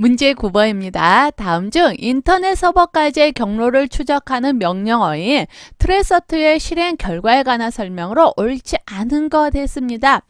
문제 9번입니다. 다음 중 인터넷 서버까지의 경로를 추적하는 명령어인 트레서트의 실행 결과에 관한 설명으로 옳지 않은 것 했습니다.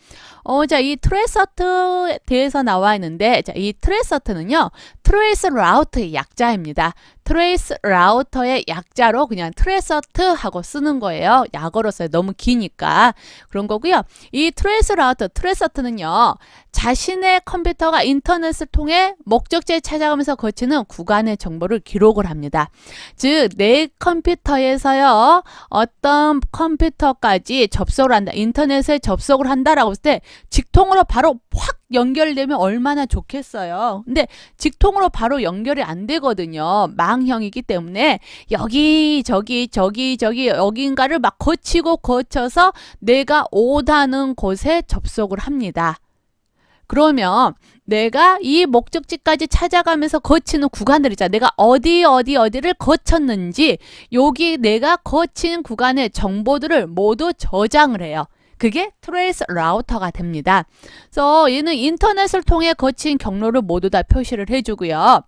어, 자, 이 트레서트에 대해서 나와 있는데, 자, 이 트레서트는요, 트레이스 라우트의 약자입니다. 트레이스 라우터의 약자로 그냥 트레서트 하고 쓰는 거예요. 약어로서 너무 기니까. 그런 거고요. 이 트레이스 라우터, 트레서트는요, 자신의 컴퓨터가 인터넷을 통해 목적지에 찾아가면서 거치는 구간의 정보를 기록을 합니다. 즉, 내 컴퓨터에서요, 어떤 컴퓨터까지 접속을 한다, 인터넷에 접속을 한다라고 했을 때, 직통으로 바로 확 연결되면 얼마나 좋겠어요. 근데 직통으로 바로 연결이 안 되거든요. 망형이기 때문에 여기 저기 저기 저기 여긴가를 막 거치고 거쳐서 내가 오다는 곳에 접속을 합니다. 그러면 내가 이 목적지까지 찾아가면서 거치는 구간들 있잖아. 내가 어디 어디 어디를 거쳤는지 여기 내가 거친 구간의 정보들을 모두 저장을 해요. 그게 트레이스 라우터가 됩니다. 그래서 얘는 인터넷을 통해 거친 경로를 모두 다 표시를 해주고요.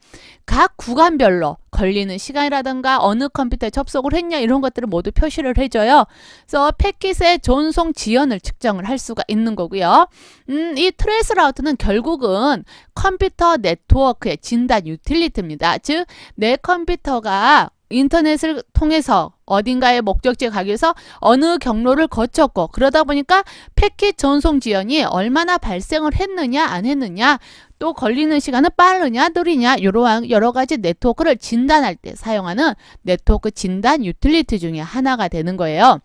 각 구간별로 걸리는 시간이라든가 어느 컴퓨터에 접속을 했냐 이런 것들을 모두 표시를 해줘요. 그래서 패킷의 전송 지연을 측정을 할 수가 있는 거고요. 음, 이 트레이스 라우터는 결국은 컴퓨터 네트워크의 진단 유틸리티입니다. 즉, 내 컴퓨터가 인터넷을 통해서 어딘가의 목적지에 가기 위해서 어느 경로를 거쳤고 그러다 보니까 패킷 전송 지연이 얼마나 발생을 했느냐 안 했느냐 또 걸리는 시간은 빠르냐 느리냐 이러한 여러 가지 네트워크를 진단할 때 사용하는 네트워크 진단 유틸리티 중에 하나가 되는 거예요.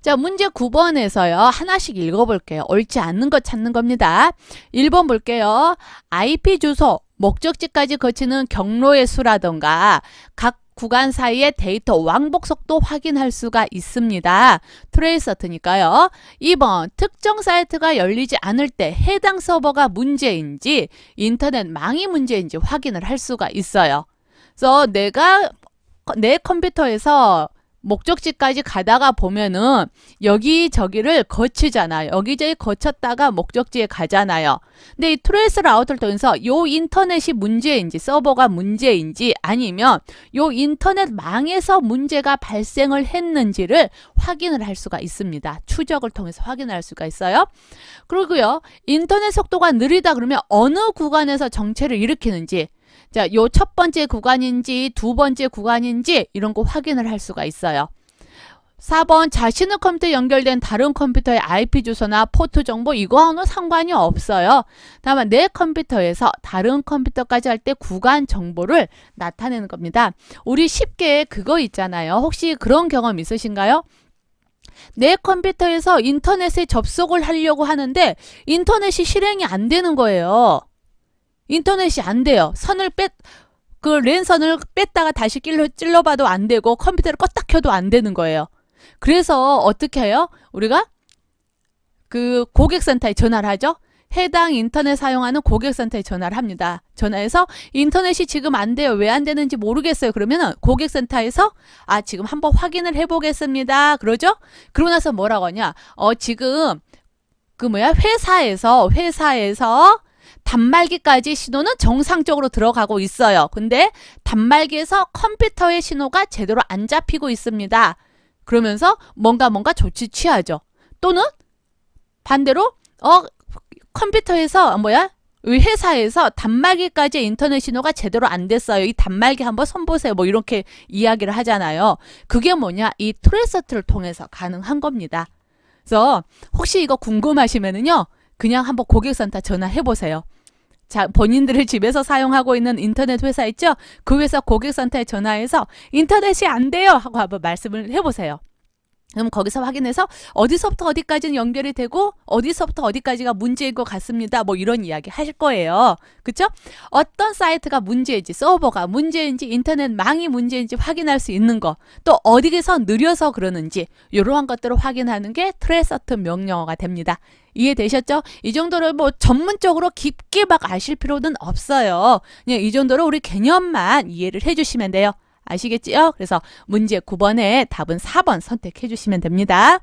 자, 문제 9번에서요. 하나씩 읽어볼게요. 옳지 않는 것 찾는 겁니다. 1번 볼게요. IP 주소, 목적지까지 거치는 경로의 수라던가 각 구간 사이의 데이터 왕복 속도 확인할 수가 있습니다. 트레이서트니까요. 2번 특정 사이트가 열리지 않을 때 해당 서버가 문제인지 인터넷 망이 문제인지 확인을 할 수가 있어요. 그래서 내가 내 컴퓨터에서 목적지까지 가다가 보면은 여기저기를 거치잖아요. 여기저기 거쳤다가 목적지에 가잖아요. 근데 이 트레이스 라우터를 통해서 요 인터넷이 문제인지 서버가 문제인지 아니면 요 인터넷 망에서 문제가 발생을 했는지를 확인을 할 수가 있습니다. 추적을 통해서 확인할 수가 있어요. 그리고요. 인터넷 속도가 느리다 그러면 어느 구간에서 정체를 일으키는지 자, 요 첫 번째 구간인지 두 번째 구간인지 이런 거 확인을 할 수가 있어요. 4번 자신의 컴퓨터에 연결된 다른 컴퓨터의 IP 주소나 포트 정보 이거와는 상관이 없어요. 다만 내 컴퓨터에서 다른 컴퓨터까지 할 때 구간 정보를 나타내는 겁니다. 우리 쉽게 그거 있잖아요. 혹시 그런 경험 있으신가요? 내 컴퓨터에서 인터넷에 접속을 하려고 하는데 인터넷이 실행이 안 되는 거예요. 인터넷이 안 돼요. 선을 뺐, 그 랜선을 뺐다가 다시 찔러, 찔러봐도 안 되고 컴퓨터를 껐다 켜도 안 되는 거예요. 그래서 어떻게 해요? 우리가 그 고객센터에 전화를 하죠. 해당 인터넷 사용하는 고객센터에 전화를 합니다. 전화해서 인터넷이 지금 안 돼요. 왜 안 되는지 모르겠어요. 그러면은 고객센터에서 아 지금 한번 확인을 해보겠습니다. 그러죠? 그러고 나서 뭐라고 하냐? 어 지금 그 뭐야 회사에서 회사에서 단말기까지 신호는 정상적으로 들어가고 있어요. 근데 단말기에서 컴퓨터의 신호가 제대로 안 잡히고 있습니다. 그러면서 뭔가 뭔가 조치 취하죠. 또는 반대로 어 컴퓨터에서 뭐야? 회사에서 단말기까지 인터넷 신호가 제대로 안 됐어요. 이 단말기 한번 손보세요. 뭐 이렇게 이야기를 하잖아요. 그게 뭐냐? 이 트레서트를 통해서 가능한 겁니다. 그래서 혹시 이거 궁금하시면은요. 그냥 한번 고객센터 전화해 보세요. 자, 본인들을 집에서 사용하고 있는 인터넷 회사 있죠? 그 회사 고객센터에 전화해서 인터넷이 안 돼요! 하고 한번 말씀을 해보세요. 그럼 거기서 확인해서 어디서부터 어디까지는 연결이 되고 어디서부터 어디까지가 문제인 것 같습니다. 뭐 이런 이야기 하실 거예요. 그쵸? 어떤 사이트가 문제인지 서버가 문제인지 인터넷 망이 문제인지 확인할 수 있는 거 또 어디에서 느려서 그러는지 이러한 것들을 확인하는 게 트레서트 명령어가 됩니다. 이해되셨죠? 이 정도를 뭐 전문적으로 깊게 막 아실 필요는 없어요. 그냥 이 정도로 우리 개념만 이해를 해주시면 돼요. 아시겠지요? 그래서 문제 9번에 답은 4번 선택해 주시면 됩니다.